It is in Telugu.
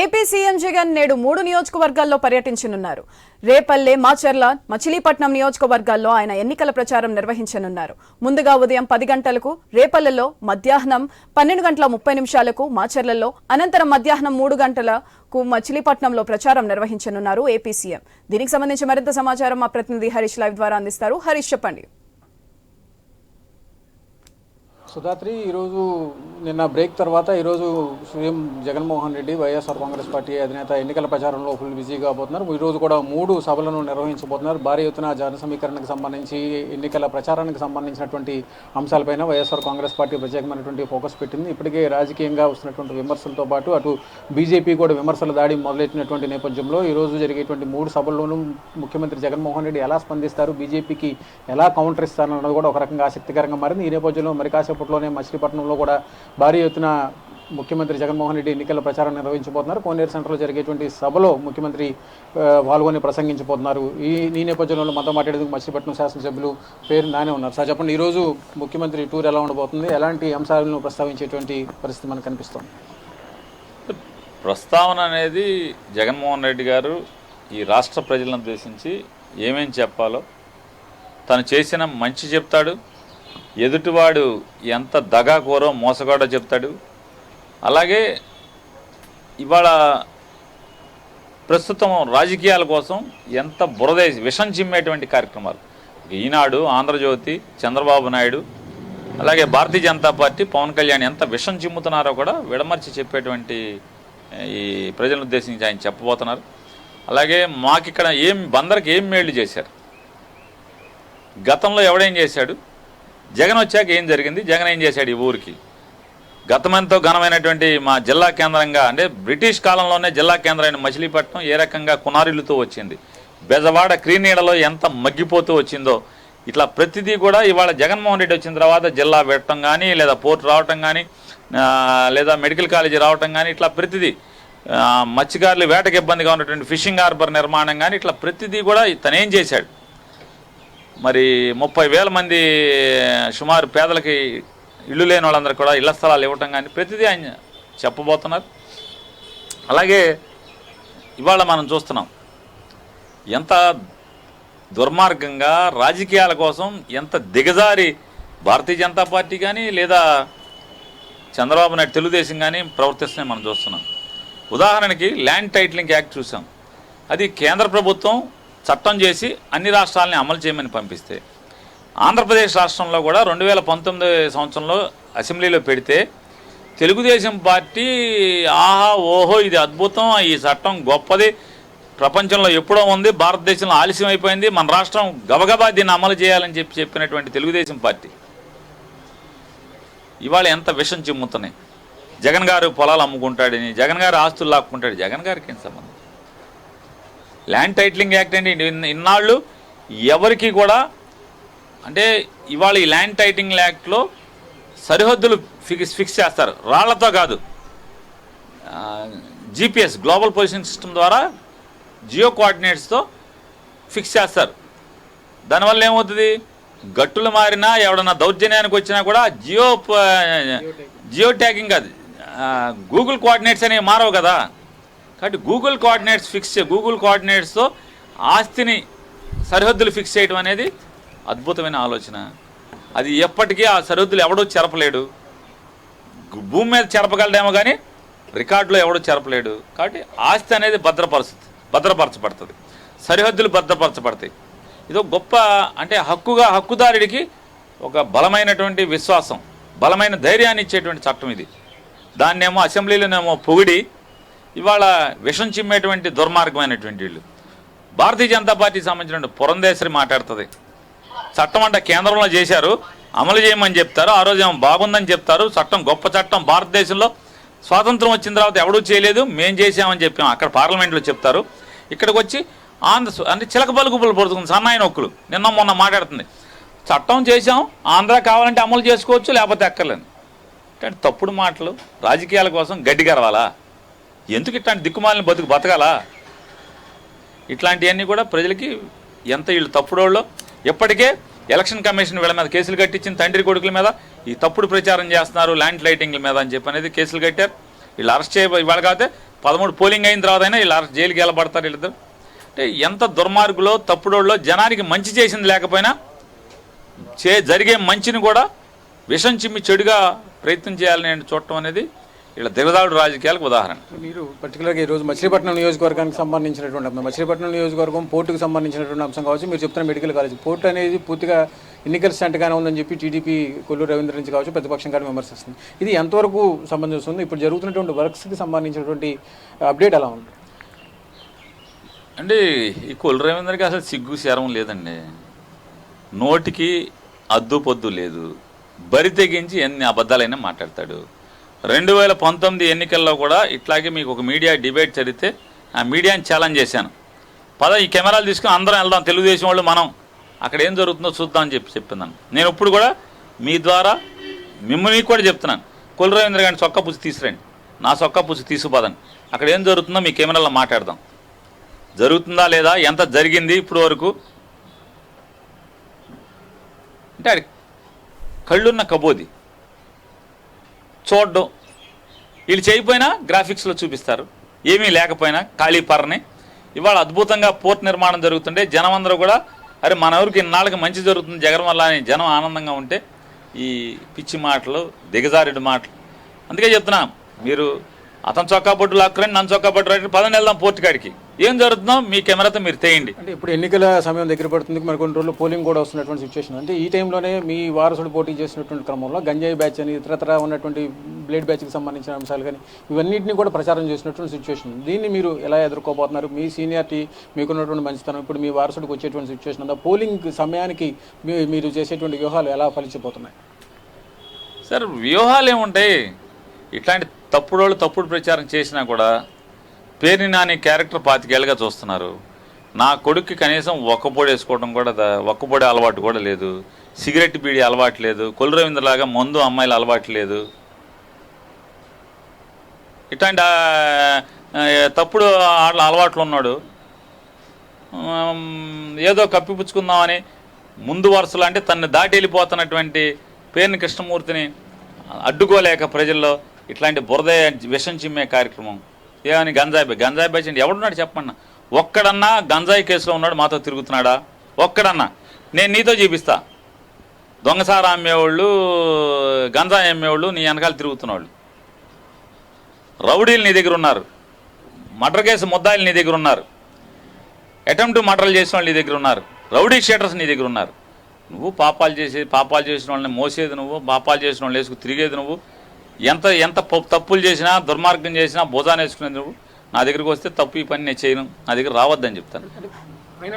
ఏపీ సీఎం జగన్ నేడు మూడు నియోజకవర్గాల్లో పర్యటించనున్నారు. రేపల్లె మాచర్ల మచిలీపట్నం నియోజకవర్గాల్లో ఆయన ఎన్నికల ప్రచారం నిర్వహించనున్నారు. ముందుగా ఉదయం పది గంటలకు రేపల్లెలో మధ్యాహ్నం పన్నెండు గంటల ముప్పై నిమిషాలకు మాచర్లలో అనంతరం మధ్యాహ్నం మూడు గంటలకు మచిలీపట్నంలో ప్రచారం నిర్వహించనున్నారు ఏపీ సీఎం. దీనికి సంబంధించి మరింత సమాచారం మా ప్రతినిధి హరీష్ లైవ్ ద్వారా అందిస్తారు. హరీష్ చెప్పండి. సుధాత్రి ఈరోజు నిన్న బ్రేక్ తర్వాత ఈరోజు CM Jaganmohan Reddy YSR Congress party అధినేత ఎన్నికల ప్రచారంలో ఫుల్ బిజీగా పోతున్నారు. ఈరోజు కూడా మూడు సభలను నిర్వహించబోతున్నారు. భారీ ఎత్తున జన సమీకరణకు సంబంధించి ఎన్నికల ప్రచారానికి సంబంధించినటువంటి అంశాలపైన వైఎస్ఆర్ కాంగ్రెస్ పార్టీ ప్రత్యేకమైనటువంటి ఫోకస్ పెట్టింది. ఇప్పటికే రాజకీయంగా వస్తున్నటువంటి విమర్శలతో పాటు అటు బీజేపీ కూడా విమర్శల దాడి మొదలెట్టినటువంటి నేపథ్యంలో ఈరోజు జరిగేటువంటి మూడు సభల్లోనూ ముఖ్యమంత్రి జగన్మోహన్ రెడ్డి ఎలా స్పందిస్తారు? బీజేపీకి ఎలా కౌంటర్ ఇస్తారన్నది కూడా ఒక రకంగా ఆసక్తికరంగా మారింది. ఈ నేపథ్యంలో మరి కాసేపు అప్పట్లోనే మచిలీపట్నంలో కూడా భారీ ఎత్తున ముఖ్యమంత్రి జగన్మోహన్ రెడ్డి ఎన్నికల ప్రచారం నిర్వహించబోతున్నారు. కోనేరు సెంటర్లో జరిగేటువంటి సభలో ముఖ్యమంత్రి పాల్గొని ప్రసంగించబోతున్నారు. ఈ ఈ నేపథ్యంలో మనతో మాట్లాడేందుకు మచిలీపట్నం శాసనసభ్యులు పేరు నానే ఉన్నారు. సార్ చెప్పండి ఈరోజు ముఖ్యమంత్రి టూర్ ఎలా ఉండబోతుంది? ఎలాంటి అంశాలను ప్రస్తావించేటువంటి పరిస్థితి మనకు కనిపిస్తుంది? ప్రస్తావన అనేది జగన్మోహన్ రెడ్డి గారు ఈ రాష్ట్ర ప్రజలను ఉద్దేశించి ఏమేం చెప్పాలో తను చేసిన మంచి చెప్తాడు. ఎదుటివాడు ఎంత దగాకోరో మోసగాడో చెప్తాడు. అలాగే ఇవాళ ప్రస్తుతం రాజకీయాల కోసం ఎంత బురదేసి విషం చిమ్మేటువంటి కార్యక్రమాలు. ఈనాడు ఆంధ్రజ్యోతి చంద్రబాబు నాయుడు అలాగే భారతీయ జనతా పార్టీ పవన్ కళ్యాణ్ ఎంత విషం చిమ్ముతున్నారో కూడా విడమర్చి చెప్పేటువంటి ఈ ప్రజలను ఉద్దేశించి ఆయన చెప్పబోతున్నారు. అలాగే మాకిక్కడ ఏం బందరికి ఏం మేళ్ళు చేశారు? గతంలో ఎవడేం చేశాడు? జగన్ వచ్చాక ఏం జరిగింది? జగన్ ఏం చేశాడు ఈ ఊరికి? గతమంతో ఘనమైనటువంటి మా జిల్లా కేంద్రంగా అంటే బ్రిటిష్ కాలంలోనే జిల్లా కేంద్రమైన మచిలీపట్నం ఏ రకంగా కునారిల్లుతూ వచ్చింది? బెజవాడ క్రీనీడలో ఎంత మగ్గిపోతూ వచ్చిందో? ఇట్లా ప్రతిదీ కూడా ఇవాళ జగన్మోహన్ రెడ్డి వచ్చిన తర్వాత జిల్లా పెట్టడం కానీ లేదా పోర్ట్ రావటం కానీ లేదా మెడికల్ కాలేజీ రావటం కానీ ఇట్లా ప్రతిదీ మత్స్యకారులు వేటకి ఇబ్బందిగా ఉన్నటువంటి ఫిషింగ్ హార్బర్ నిర్మాణం కానీ ఇట్లా ప్రతిదీ కూడా తనేం చేశాడు? మరి ముప్పై వేల మంది సుమారు పేదలకి ఇల్లు లేని వాళ్ళందరూ కూడా ఇళ్ళ స్థలాలు ఇవ్వటం కానీ ప్రతిదీ ఆయన చెప్పబోతున్నారు. అలాగే ఇవాళ మనం చూస్తున్నాం ఎంత దుర్మార్గంగా రాజకీయాల కోసం ఎంత దిగజారి భారతీయ జనతా పార్టీ కానీ లేదా చంద్రబాబు నాయుడు తెలుగుదేశం కానీ ప్రవర్తిస్తున్నాయి మనం చూస్తున్నాం. ఉదాహరణకి ల్యాండ్ టైటిలింగ్ యాక్ట్ చూసాం. అది కేంద్ర ప్రభుత్వం చట్టం చేసి అన్ని రాష్ట్రాలని అమలు చేయమని పంపిస్తే ఆంధ్రప్రదేశ్ రాష్ట్రంలో కూడా రెండు వేల పంతొమ్మిది సంవత్సరంలో అసెంబ్లీలో పెడితే తెలుగుదేశం పార్టీ ఆహా ఓహో ఇది అద్భుతం ఈ చట్టం గొప్పది ప్రపంచంలో ఎప్పుడో ఉంది భారతదేశంలో ఆలస్యం అయిపోయింది మన రాష్ట్రం గబగబా దీన్ని అమలు చేయాలని చెప్పి చెప్పినటువంటి తెలుగుదేశం పార్టీ. ఇవాళ ఎంత విషం చిమ్ముతున్నాయి. జగన్ గారు పొలాలు అమ్ముకుంటాడని జగన్ గారు ఆస్తులు లాక్కుంటాడు జగన్ గారికి ఏం సంబంధం? ల్యాండ్ టైటిలింగ్ యాక్ట్ అండి. ఇన్నాళ్ళు ఎవరికి కూడా అంటే ఇవాళ ఈ ల్యాండ్ టైటిలింగ్ యాక్ట్లో సరిహద్దులు ఫిక్స్ ఫిక్స్ చేస్తారు. రాళ్ళతో కాదు. జీపీఎస్ గ్లోబల్ పొజిషన్ సిస్టమ్ ద్వారా జియో కోఆర్డినేట్స్తో ఫిక్స్ చేస్తారు. దానివల్ల ఏమవుతుంది? గట్టులు మారినా ఎవడన్నా దౌర్జన్యానికి వచ్చినా కూడా జియో జియో ట్యాగింగ్ కాదు. గూగుల్ కోఆర్డినేట్స్ అనేవి మారవు కదా. కాబట్టి గూగుల్ కోఆర్డినేట్స్ ఫిక్స్ గూగుల్ కోఆర్డినేట్స్తో ఆస్తిని సరిహద్దులు ఫిక్స్ చేయడం అనేది అద్భుతమైన ఆలోచన. అది ఎప్పటికీ ఆ సరిహద్దులు ఎవడూ చెరపలేడు. భూమి మీద చెరపగలడేమో కానీ రికార్డులో ఎవడూ చెరపలేడు. కాబట్టి ఆస్తి అనేది భద్రపరుస్తుంది భద్రపరచబడుతుంది. సరిహద్దులు భద్రపరచబడతాయి. ఇది గొప్ప అంటే హక్కుగా హక్కుదారుడికి ఒక బలమైనటువంటి విశ్వాసం బలమైన ధైర్యాన్ని ఇచ్చేటువంటి చట్టం ఇది. దాన్నేమో అసెంబ్లీలోనేమో పొగిడి ఇవాళ విషం చిమ్మేటువంటి దుర్మార్గమైనటువంటి వీళ్ళు. భారతీయ జనతా పార్టీకి సంబంధించిన పురంధేశ్వరి మాట్లాడుతుంది. చట్టం అంట కేంద్రంలో చేశారు. అమలు చేయమని చెప్తారు. ఆ రోజు ఏమో బాగుందని చెప్తారు. చట్టం గొప్ప చట్టం భారతదేశంలో. స్వాతంత్రం వచ్చిన తర్వాత ఎవడూ చేయలేదు. మేం చేసామని చెప్పాం అక్కడ పార్లమెంట్లో చెప్తారు. ఇక్కడికి వచ్చి ఆంధ్ర అంటే చిలక పలుకుపులు పడుతుంది. సన్నాయి నొక్కులు. నిన్న మొన్న మాట్లాడుతుంది. చట్టం చేశాం. ఆంధ్ర కావాలంటే అమలు చేసుకోవచ్చు లేకపోతే ఎక్కర్లేదు అంటే తప్పుడు మాటలు రాజకీయాల కోసం గడ్డి కరవాలా ఎందుకు ఇట్లాంటి దిక్కుమాలిన బతుకు బతకాలా? ఇట్లాంటివన్నీ కూడా ప్రజలకి ఎంత వీళ్ళు తప్పుడోళ్ళో? ఎప్పటికే ఎలక్షన్ కమిషన్ వీళ్ళ మీద కేసులు కట్టించిన తండ్రి కొడుకుల మీద ఈ తప్పుడు ప్రచారం చేస్తున్నారు ల్యాండ్ లైటింగ్ల మీద అని చెప్పి అనేది కేసులు కట్టారు. వీళ్ళు అరెస్ట్ చేయ ఇవాళ కాకపోతే పదమూడు పోలింగ్ అయిన తర్వాత అయినా వీళ్ళు అరెస్ట్ జైలుకి వెళ్ళబడతారు వీళ్ళిద్దరు. అంటే ఎంత దుర్మార్గులో తప్పుడోళ్ళో జనానికి మంచి చేసింది లేకపోయినా చే జరిగే మంచిని కూడా విషం చిమ్మి చెడుగా ప్రయత్నం చేయాలని చూడటం అనేది వీళ్ళ దిగదాడు రాజకీయాలకు ఉదాహరణ. మీరు పర్టికులర్గా ఈరోజు మచిలీపట్నం నియోజకవర్గానికి సంబంధించినటువంటి అంశం మచిలీపట్నం నియోజకవర్గం పోర్టుకు సంబంధించినటువంటి అంశం కావచ్చు మీరు చెప్తున్న మెడికల్ కాలేజ్. పోర్టు అనేది పూర్తిగా ఎన్నికల స్టంట్గానే ఉందని చెప్పి టీడీపీ కొల్లు రవీంద్ర నుంచి కావచ్చు ప్రతిపక్షం గారిని విమర్శిస్తుంది. ఇది ఎంతవరకు సంబంధిస్తుంది? ఇప్పుడు జరుగుతున్నటువంటి వర్క్స్కి సంబంధించినటువంటి అప్డేట్ ఎలా ఉంది? అంటే ఈ కొల్లు రవీంద్రకి అసలు సిగ్గు శరం లేదండి. నోటికి అద్దు పొద్దు లేదు. బరి తెగించి ఎన్ని అబద్ధాలైనా మాట్లాడతాడు. రెండు వేల పంతొమ్మిది ఎన్నికల్లో కూడా ఇట్లాగే మీకు ఒక మీడియా డిబేట్ జరిగితే ఆ మీడియాని ఛాలెంజ్ చేశాను. పద ఈ కెమెరాలు తీసుకుని అందరం వెళ్దాం. తెలుగుదేశం వాళ్ళు మనం అక్కడ ఏం జరుగుతుందో చూద్దాం అని చెప్పి చెప్తున్నాను నేను ఇప్పుడు కూడా మీ ద్వారా మిమ్మల్ని కూడా చెప్తున్నాను. కుల రవీంద్ర గారిని చొక్కా పుసి తీసుకురండి. నా చొక్క పుసి తీసుకుపోదండి. అక్కడ ఏం జరుగుతుందో మీ కెమెరాలో మాట్లాడదాం. జరుగుతుందా లేదా ఎంత జరిగింది ఇప్పుడు వరకు? అంటే కళ్ళున్న కబోది. చూడడం. వీళ్ళు చేయకపోయినా గ్రాఫిక్స్లో చూపిస్తారు. ఏమీ లేకపోయినా ఖాళీ పర్రని. ఇవాళ అద్భుతంగా పోర్ట్ నిర్మాణం జరుగుతుంటే జనం అందరూ కూడా అరే మన ఊరికి ఇన్నాళ్ళకి మంచి జరుగుతుంది జగన్ వల్ల అని జనం ఆనందంగా ఉంటే ఈ పిచ్చి మాటలు దిగజారుడు మాటలు. అందుకే చెప్తున్నా మీరు అతను చొక్కా బొట్టు లాక్కురండి నన్ను చొక్కా బొట్టు రండి పదండి వెళ్దాం పోర్టు కాడికి. ఏం జరుగుతుందో మీ కెమెరాతో మీరు తేయండి. అంటే ఇప్పుడు ఎన్నికల సమయం దగ్గర పడుతుంది మరి కొన్ని రోజులు పోలింగ్ కూడా వస్తున్నటువంటి సిచ్యువేషన్ అంటే ఈ టైంలోనే మీ వారసుడు పోటీ చేసినటువంటి క్రమంలో గంజాయి బ్యాచ్ అని ఇతరతర ఉన్నటువంటి బ్లేడ్ బ్యాచ్కి సంబంధించిన అంశాలు కానీ ఇవన్నింటినీ కూడా ప్రచారం చేసినటువంటి సిచ్యువేషన్ దీన్ని మీరు ఎలా ఎదుర్కోబోతున్నారు? మీ సీనియారిటీ మీకున్నటువంటి మంచితనం ఇప్పుడు మీ వారసుడికి వచ్చేటువంటి సిచ్యువేషన్ అంతా పోలింగ్ సమయానికి మీ- మీరు చేసేటువంటి వ్యూహాలు ఎలా ఫలించిపోతున్నాయి? సార్ వ్యూహాలు ఏముంటాయి? ఇట్లాంటి తప్పుడోళ్ళు తప్పుడు ప్రచారం చేసినా కూడా పేరుని నాని క్యారెక్టర్ పాతికేళ్ళగా చూస్తున్నారు. నా కొడుక్కి కనీసం ఒక్కపొడి వేసుకోవడం కూడా ఒక్క పొడి అలవాటు కూడా లేదు. సిగరెట్ బీడి అలవాటు లేదు. కొల్లు రవీంద్రలాగా మందు అమ్మాయిలు అలవాటు లేదు. ఇట్లాంటి తప్పుడు ఆటల అలవాట్లు ఉన్నాడు. ఏదో కప్పిపుచ్చుకుందామని ముందు వరుసలో అంటే తన్ని దాటి వెళ్ళిపోతున్నటువంటి పేరుని కృష్ణమూర్తిని అడ్డుకోలేక ప్రజల్లో ఇట్లాంటి బురద విషం చిమ్మే కార్యక్రమం. ఏమని గంజాయి బాయ్ గంజాయి బాయ్ అంటే ఎవడున్నాడు చెప్పండి ఒక్కడన్నా గంజాయి కేసులో ఉన్నాడు మాతో తిరుగుతున్నాడా? ఒక్కడన్నా. నేను నీతో చూపిస్తా. దొంగసారా అమ్మేవాళ్ళు గంజాయి అమ్మేవాళ్ళు నీ వెనకాల తిరుగుతున్నవాళ్ళు. రౌడీలు నీ దగ్గర ఉన్నారు. మర్డర్ కేసు ముద్దాయిలు నీ దగ్గర ఉన్నారు. అటెంప్ట్ మర్డర్లు చేసిన వాళ్ళు నీ దగ్గర ఉన్నారు. రౌడీ షీటర్స్ నీ దగ్గర ఉన్నారు. నువ్వు పాపాలు చేసేది పాపాలు చేసిన వాళ్ళని మోసేది నువ్వు పాపాలు చేసిన వాళ్ళు వేసుకు తిరిగేది నువ్వు. ఎంత ఎంత తప్పులు చేసినా దుర్మార్గం చేసినా భుజాన్ని వేసుకునేది నా దగ్గరికి వస్తే తప్పు ఈ పని నేను చేయను నా దగ్గర రావద్దని చెప్తాను.